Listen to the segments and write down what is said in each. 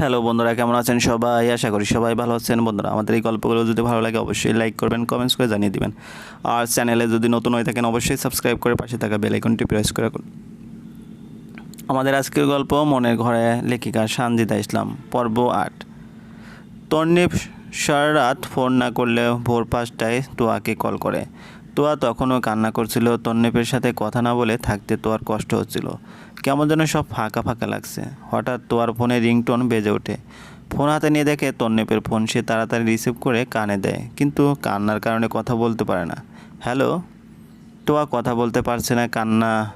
Hello বন্ধুরা, কেমন আছেন সবাই? আশা করি সবাই ভালো আছেন। বন্ধুরা, আমাদের এই গল্পগুলো যদি ভালো লাগে, অবশ্যই লাইক করবেন কমেন্টস করে জানিয়ে দিবেন। আর চ্যানেলে যদি নতুন হয়ে থাকেন, অবশ্যই সাবস্ক্রাইব করে পাশে থাকা বেল আইকনটি প্রেস করে রাখুন। আমাদের আজকের গল্প মনের ঘরে লেখিকা সানজিদা ইসলাম, পর্ব আট। তন্নিপ সারা রাত ফোন না করলে ভোর পাঁচটায় তোয়াকে কল করে। তোয়া তখনও কান্না করছিল। তন্নিপের সাথে কথা না বলে থাকতে তোয়ার কষ্ট হচ্ছিল। কেমন যেন সব ফাঁকা ফাঁকা লাগছে। হঠাৎ তোয়ার ফোনে রিংটোন বেজে ওঠে। ফোন হাতে নিয়ে দেখে তন্নিপের ফোন সে তাড়াতাড়ি রিসিভ করে কানে দেয়। কিন্তু কান্নার কারণে কথা বলতে পারে না। হ্যালো? তোয়া কথা বলতে পারছে না। কান্না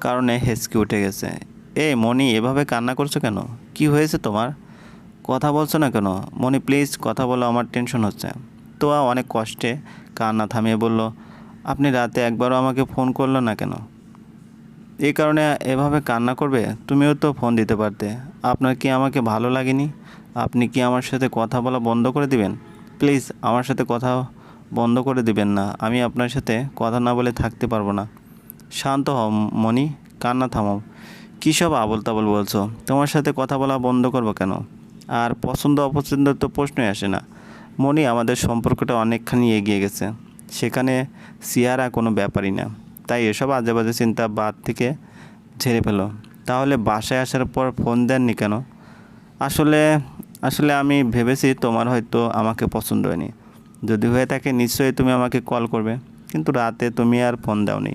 কারণে হেসকে উঠে গেছে। এ মনি এভাবে কান্না করছ কেন? কি হয়েছে তোমার? কথা বলছো না কেন? মনি প্লিজ, কথা বলো, আমার টেনশন হচ্ছে। তোয়া অনেক কষ্টে কান্না থামিয়ে বলল আপনি রাতে একবারও আমাকে ফোন করল না কেন? এই কারণে এভাবে কান্না করবে? তুমিও তো ফোন দিতে পারতে। আপনার কি আমাকে ভালো লাগেনি? আপনি কি আমার সাথে কথা বলা বন্ধ করে দিবেন? প্লিজ, আমার সাথে কথা বন্ধ করে দিবেন না। আমি আপনার সাথে কথা না বলে থাকতে পারব না। শান্ত হও মনি কান্না থামাও। কী সব আবল তাবল বলছো? তোমার সাথে কথা বলা বন্ধ করব কেন? আর পছন্দ অপছন্দের তো প্রশ্নই আসে না। মনি আমাদের সম্পর্কটা অনেকখানি এগিয়ে গেছে। সেখানে সিয়ারা কোনো ব্যাপারই না। তাই এসব আজে বাজে চিন্তা বাদ থেকে ঝেড়ে ফেলো। তাহলে বাসায় আসার পর ফোন দেননি কেন? আসলে আসলে আমি ভেবেছি তোমার হয়তো আমাকে পছন্দ হয়নি। যদি হয়ে থাকে নিশ্চয়ই তুমি আমাকে কল করবে। কিন্তু রাতে তুমি আর ফোন দাওনি।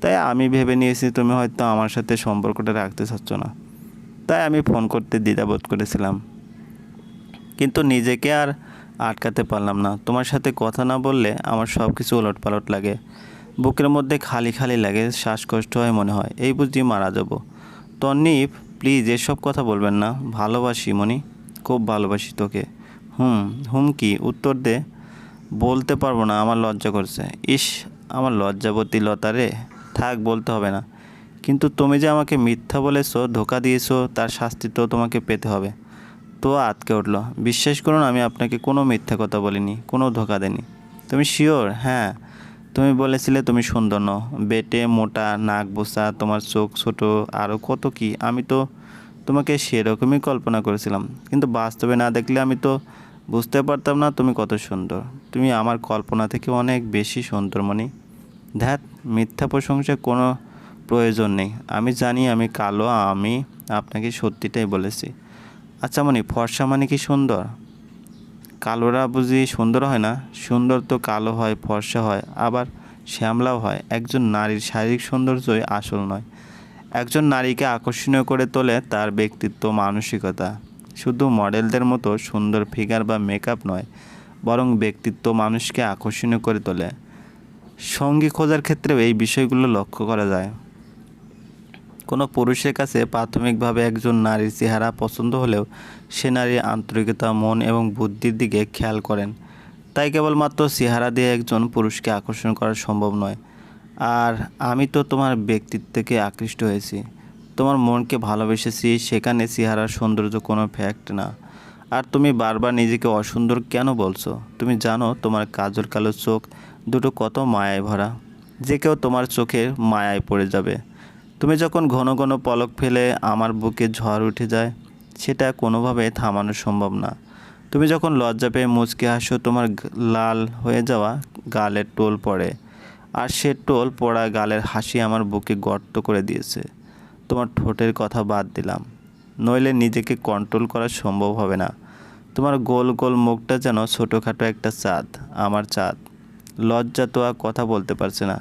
তাই আমি ভেবে নিয়েছি তুমি হয়তো আমার সাথে সম্পর্কটা রাখতে চাচ্ছ না। তাই আমি ফোন করতে দ্বিধাবোধ করেছিলাম। কিন্তু নিজেকে আর আটকাতে পারলাম না। তোমার সাথে কথা না বললে আমার সব কিছু ওলটপালট লাগে। বুকের মধ্যে খালি খালি লাগে, শ্বাসকষ্ট হয় মনে হয়। এই বুঝি মারা যাব। তন্নিপ প্লিজ এসব কথা বলবেন না। ভালোবাসি মনি খুব ভালোবাসি তোকে। হুম হুম কি উত্তর দে। বলতে পারব না, আমার লজ্জা করছে। ইস, আমার লজ্জাবতী লতা রে। থাক, বলতে হবে না। কিন্তু তুমি যে আমাকে মিথ্যা বলেছ, ধোকা দিয়েছ, তার শাস্তি তো তোমাকে পেতে হবে। তো আটকে উঠল। বিশ্বাস করুন, আমি আপনাকে কোনো মিথ্যা কথা বলিনি, কোনো ধোকা দেনি তুমি শিওর হ্যাঁ। তুমি বলেছিলে তুমি সুন্দর নও। বেটে, মোটা, নাক বোসা তোমার চোখ ছোট আরও কত কি, আমি তো তোমাকে সেরকমই কল্পনা করেছিলাম। কিন্তু বাস্তবে না দেখলে আমি তো বুঝতে পারতাম না তুমি কত সুন্দর। তুমি আমার কল্পনা থেকে অনেক বেশি সুন্দর মনি ধ্যাত, মিথ্যা প্রশংসা কোনো প্রয়োজন নেই। আমি জানি, আমি কালো, আমি আপনাকে সত্যিটাই বলেছি। আচ্ছা মানে ফর্সা মানে কি সুন্দর? কালোরা বুঝি সুন্দর হয় না? সুন্দর তো কালো হয়, ফর্সা হয়, আবার শ্যামলাও হয়। একজন নারীর শারীরিক সৌন্দর্যই আসল নয়। একজন নারীকে আকর্ষণীয় করে তোলে তার ব্যক্তিত্ব, মানসিকতা। শুধু মডেলদের মতো সুন্দর ফিগার বা মেকআপ নয়, বরং ব্যক্তিত্ব মানুষকে আকর্ষণীয় করে তোলে। সঙ্গী খোঁজার ক্ষেত্রেও এই বিষয়গুলো লক্ষ্য করা যায়। কোনো পুরুষের কাছে প্রাথমিকভাবে একজন নারীর চেহারা পছন্দ হলেও সে নারীর আন্তরিকতা, মন এবং বুদ্ধির দিকে খেয়াল করেন। তাই কেবলমাত্র চেহারা দিয়ে একজন পুরুষকে আকর্ষণ করা সম্ভব নয়। আর আমি তো তোমার ব্যক্তিত্ব থেকে আকৃষ্ট হয়েছি। তোমার মনকে ভালোবেসেছি, সেখানে চেহারার সৌন্দর্য কোনো ফ্যাক্ট না। আর তুমি বারবার নিজেকে অসুন্দর কেন বলছো? তুমি জানো তোমার কাজল কালো চোখ দুটো কত মায়ায় ভরা। যে কেউ তোমার চোখে মায়ায় পড়ে যাবে। তুমি যখন ঘন ঘন পলক ফেলে আমার বুকে ঝড় উঠে যায়, সেটা কোনোভাবে থামানো সম্ভব না। তুমি যখন লজ্জা পেয়ে মুচকে হাসো, তোমার লাল হয়ে যাওয়া গালের টোল পড়ে, আর সে টোল পড়া গালের হাসি আমার বুকে গর্ত করে দিয়েছে। তোমার ঠোঁটের কথা বাদ দিলাম, নইলে নিজেকে কন্ট্রোল করা সম্ভব হবে না। তোমার গোল গোল মুখটা যেন ছোটোখাটো একটা চাঁদ, আমার চাঁদ। লজ্জা তো আর কথা বলতে পারছে না।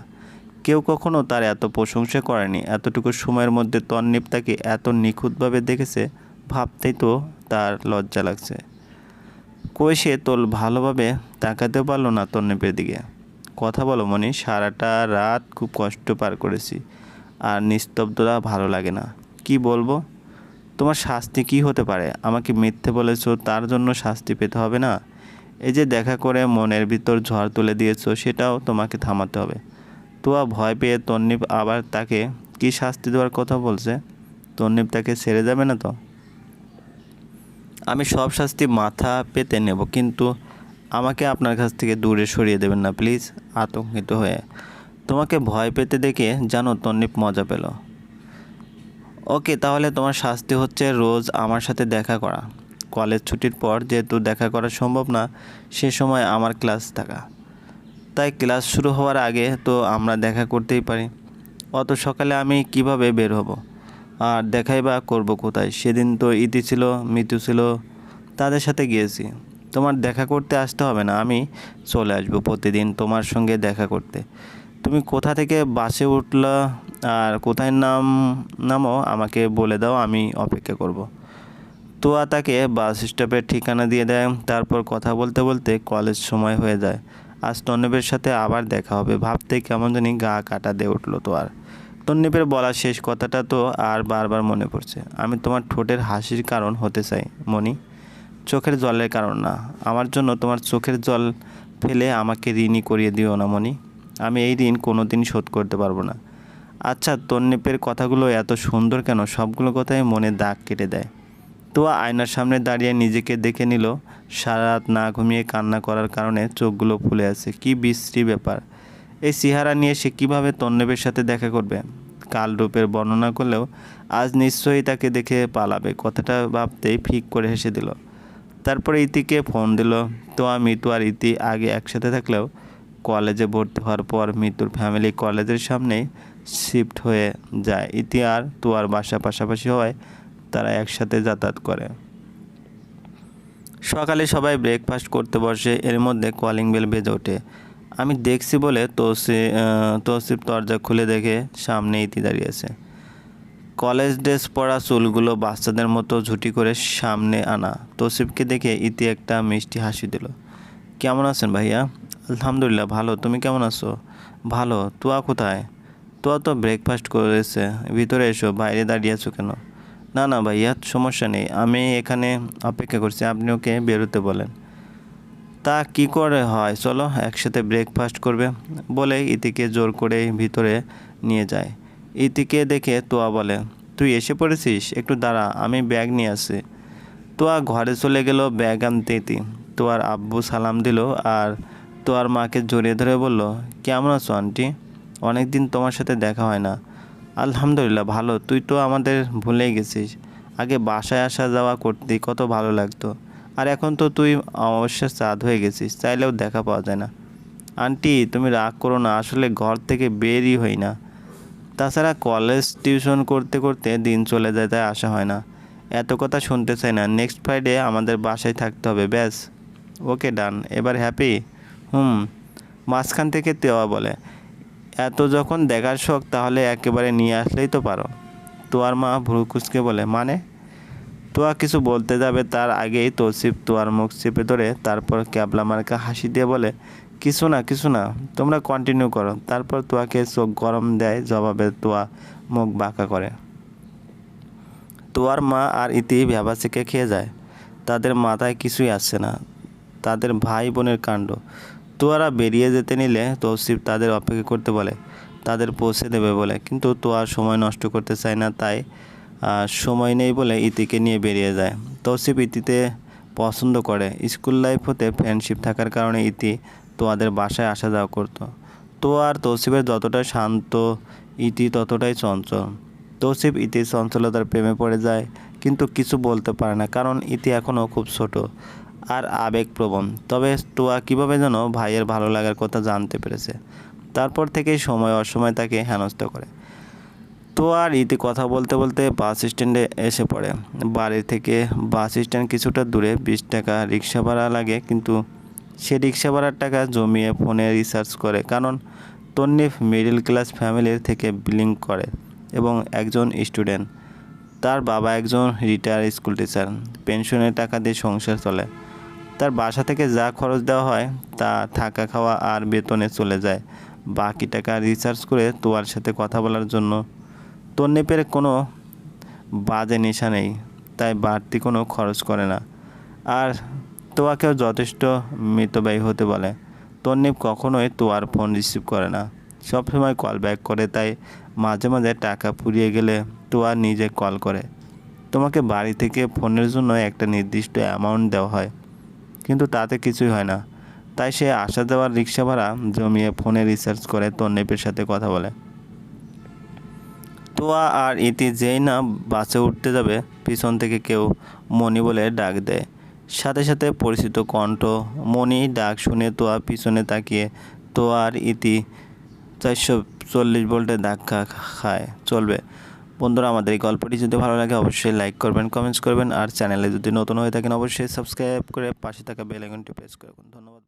কেউ কখনো তার এত প্রশংসা করেনি, এতটুকু সময়ের মধ্যে তন্নিপ তাকে এত নিখুঁতভাবে দেখেছে ভাবতেই তো তার লজ্জা লাগছে। কই সে তোল ভালোভাবে তাকাতেও পারল না তন্নিপের দিকে। কথা বলো মনি সারাটা রাত খুব কষ্ট পার করেছি আর নিস্তব্ধতা ভালো লাগে না। কি বলব? তোমার শাস্তি কি হতে পারে? আমাকে মিথ্যে বলেছ, তার জন্য শাস্তি পেতে হবে না? এই যে দেখা করে মনের ভিতর ঝড় তুলে দিয়েছ, সেটাও তোমাকে থামাতে হবে। তোয়া ভয় পেয়ে তন্নিপ আবার তাকে কি শাস্তি দেওয়ার কথা বলছে? তন্নিপ তাকে ছেড়ে যাবে না তো? আমি সব শাস্তি মাথা পেতে নেব, কিন্তু আমাকে আপনার কাছ থেকে দূরে সরিয়ে দেবেন না, প্লিজ, আতঙ্কিত হয়ে। তোমাকে ভয় পেতে দেখে জানো তন্নিপ মজা পেল। ওকে, তাহলে তোমার শাস্তি হচ্ছে রোজ আমার সাথে দেখা করা। কলেজ ছুটির পর যেহেতু দেখা করা সম্ভব না, সে সময় আমার ক্লাস থাকা। তাই ক্লাস শুরু হওয়ার আগে তো আমরা দেখা করতেই পারি। অত সকালে আমি কীভাবে বের হব? আর দেখাই বা করব কোথায়? সেদিন তো ইতি ছিল, মৃত্যু ছিল, তাদের সাথে গিয়েছি। তোমার দেখা করতে আসতে হবে না, আমি চলে আসব প্রতিদিন তোমার সঙ্গে দেখা করতে। তুমি কোথা থেকে বাসে উঠলা আর কোথায় নাম, নামো আমাকে বলে দাও, আমি অপেক্ষা করব। তোয়া তাকে বাস স্টপের ঠিকানা দিয়ে দেয়, তারপর কথা বলতে বলতে কলেজ সময় হয়ে যায়। আজ তন্নবের সাথে আবার দেখা হবে। ভাবতে কেমন জানি গা কাটা দিয়ে উঠল তো আর। তন্নিপের বলা শেষ কথাটা তো আর বারবার মনে পড়ছে। আমি তোমার ঠোঁটের হাসির কারণ হতে চাই মনি চোখের জলের কারণ না। আমার জন্য তোমার চোখের জল ফেলে আমাকে ঋণই করিয়ে দিও না মনি আমি এই ঋণ কোনো দিন শোধ করতে পারব না। আচ্ছা তন্নিপের কথাগুলো এত সুন্দর কেন? সবগুলো কথাই মনে দাগ কেটে দেয়। তো আয়নার সামনে দাঁড়িয়ে নিজেকে দেখে নিল। সারা রাত না ঘুমিয়ে কান্না করার কারণে চোখগুলো ফুলে আছে। কি বিশ্রী ব্যাপার। এই সিহারা নিয়ে সে কীভাবে তন্নেবের সাথে দেখা করবে? কাল রূপের বর্ণনা করলেও আজ নিশ্চয়ই তাকে দেখে পালাবে। কথাটা ভাবতেই ফিক করে হেসে দিল। তারপরে ইতিকে ফোন দিল। তো মিতু আর ইতি আগে একসাথে থাকলেও কলেজে ভর্তি হওয়ার পর মিতুর ফ্যামিলি কলেজের সামনেই শিফট হয়ে যায়। ইতি আর তুয়ার বাসা পাশাপাশি হওয়ায় তারা একসাথে যাতায়াত করে। সকালে সবাই ব্রেকফাস্ট করতে বসে, এর মধ্যে কলিং বেল বেজে ওঠে। আমি দেখছি বলে তোসি তৌসিফ দরজা খুলে দেখে সামনে ইতি দাঁড়িয়েছে কলেজ ড্রেস পরা চুলগুলো বাচ্চাদের মতো ঝুটি করে সামনে আনা। তৌসিফকে দেখে ইতি একটা মিষ্টি হাসি দিল। কেমন আছেন ভাইয়া? আলহামদুলিল্লাহ, ভালো। তুমি কেমন আছো? ভালো। তুয়া কোথায়? তুয়া তো ব্রেকফাস্ট করেছে। ভিতরে এসো, বাইরে দাঁড়িয়ে আছো কেন? না না ভাইয়া, সমস্যা নেই। আমি এখানে অপেক্ষা করছি, আপনি ওকে বেরোতে বলেন। তা কি করে হয়? চলো, একসাথে ব্রেকফাস্ট করবে বলে ইতিকে জোর করে ভিতরে নিয়ে যায়। ইতিকে দেখে তোয়া বলে, তুই এসে পড়েছিস? একটু দাঁড়া, আমি ব্যাগ নিয়ে আসি তোয়া ঘরে চলে গেল ব্যাগ আনতে ইতি। তোয়ার আব্বু সালাম দিল আর তোয়ার মাকে জড়িয়ে ধরে বলল, কেমন আছো, আন্টি? অনেক দিন তোমার সাথে দেখা হয় না। আলহামদুলিল্লাহ, ভালো। তুই তো আমাদের ভুলেই গেছিস। আগে বাসায় আসা যাওয়া করতে, কত ভালো লাগতো। আর এখন তো তুই অমাবস্যার চাঁদ হয়ে গেছিস, চাইলেও দেখা পাওয়া যায় না। আন্টি, তুমি রাগ করো না, আসলে ঘর থেকে বেরই হই না। তাছাড়া কলেজ টিউশন করতে করতে দিন চলে যায়, তাই আসা হয় না। এত কথা শুনতে চাই না নেক্সট ফ্রাইডে আমাদের বাসায় থাকতে হবে, ব্যাস। ওকে, ডান। এবার হ্যাপি হুম। মাঝখান থেকে তেওয়া বলে। এত যখন দেখার শখ, তাহলে একেবারে নিয়ে আসলেই তো পারো। তোয়ার মা ভ্রুকুচকে বলে মানে? তোয়া কিছু বলতে যাবে, তার আগেই তৌসিফ তোয়ার মুখ চেপে ধরে তারপর ক্যাবলা মার্কা হাসি দিয়ে বলে, কিছু না কিছু না, তোমরা কন্টিনিউ করো। তারপর তোয়াকে চোখ গরম দেয়, জবাবে তোয়া মুখ বাঁকা করে। তোয়ার মা আর ইতি ভ্যাবাসিকে খেয়ে যায়। তাদের মাথায় কিছুই আসছে না। তাদের ভাই বোনের কাণ্ড। তোয়ারা বেরিয়ে যেতে নিলে তৌসিফ তাদের অপেক্ষা করতে বলে, তাদের পৌঁছে দেবে বলে। কিন্তু তোয়ার সময় নষ্ট করতে চায় না, তাই সময় নেই বলে ইতিকে নিয়ে বেরিয়ে যায়। তৌসিফ ইতিতে পছন্দ করে। স্কুল লাইফ হতে ফ্রেন্ডশিপ থাকার কারণে ইতি তোয়াদের বাসায় আসা যাওয়া করতো। তো আর তৌসিফের যতটা শান্ত, ইতি ততটাই চঞ্চল। তৌসিফ ইতির চঞ্চলতার প্রেমে পড়ে যায়, কিন্তু কিছু বলতে পারে না, কারণ ইতি এখনও খুব ছোট। আর আবেগপ্রবণ। তবে তোয়া কীভাবে যেন ভাইয়ের ভালো লাগার কথা জানতে পেরেছে। তারপর থেকেই সময় অসময় তাকে হেনস্থ করে। তো আর ইতি কথা বলতে বলতে বাস স্ট্যান্ডে এসে পড়ে। বাড়ি থেকে বাস স্ট্যান্ড কিছুটা দূরে বিশ টাকা রিক্সা ভাড়া লাগে, কিন্তু সে রিক্সা ভাড়ার টাকা জমিয়ে ফোনে রিসার্চ করে, কারণ তন্নিফ মিডল ক্লাস ফ্যামিলির থেকে বিলিং করে এবং একজন স্টুডেন্ট। তার বাবা একজন রিটায়ার স্কুল টিচার। পেনশনের টাকা দিয়ে সংসার চলে। তার বাসা থেকে যা খরচ দেওয়া হয় তা থাকা খাওয়া আর বেতনে চলে যায়। বাকি টাকা রিচার্জ করে তোয়ার সাথে কথা বলার জন্য। তন্নিপের কোনো বাজে নেশা নেই, তাই বাড়তি কোনো খরচ করে না। আর তোয়াকেও যথেষ্ট মিতব্যয়ী হতে বলে। তন্নিপ কখনোই তোয়ার ফোন রিসিভ করে না। সবসময় কল ব্যাক করে, তাই মাঝে মাঝে টাকা ফুরিয়ে গেলে তোয়া নিজে কল করে। তোমাকে বাড়ি থেকে ফোনের জন্য একটা নির্দিষ্ট অ্যামাউন্ট দেওয়া হয়। কিন্তু তাতে কিছুই হয় না। তাই সে আসা যাওয়ার রিক্সা ভাড়া জমিয়ে ফোনে রিসার্চ করে তন্নিপের সাথে কথা বলে। তোয়া আর ইতি যেই না বাসে উঠতে যাবে, পিছন থেকে কেউ মণি বলে ডাক দেয়। সাথে সাথে পরিচিত কণ্ঠ মণি ডাক শুনে তোয়া পিছনে তাকিয়ে, তোয়া আর ইতি চারশো চল্লিশ ভোল্টে ধাক্কা খায় চলবে। বন্ধুরা, আমাদের এই গল্পটি যদি ভালো লাগে, অবশ্যই লাইক করবেন কমেন্টস করবেন, আর চ্যানেলে যদি নতুন হয়ে থাকেন, অবশ্যই সাবস্ক্রাইব করে পাশে থাকা বেল আইকনটি প্রেস করে ধন্যবাদ।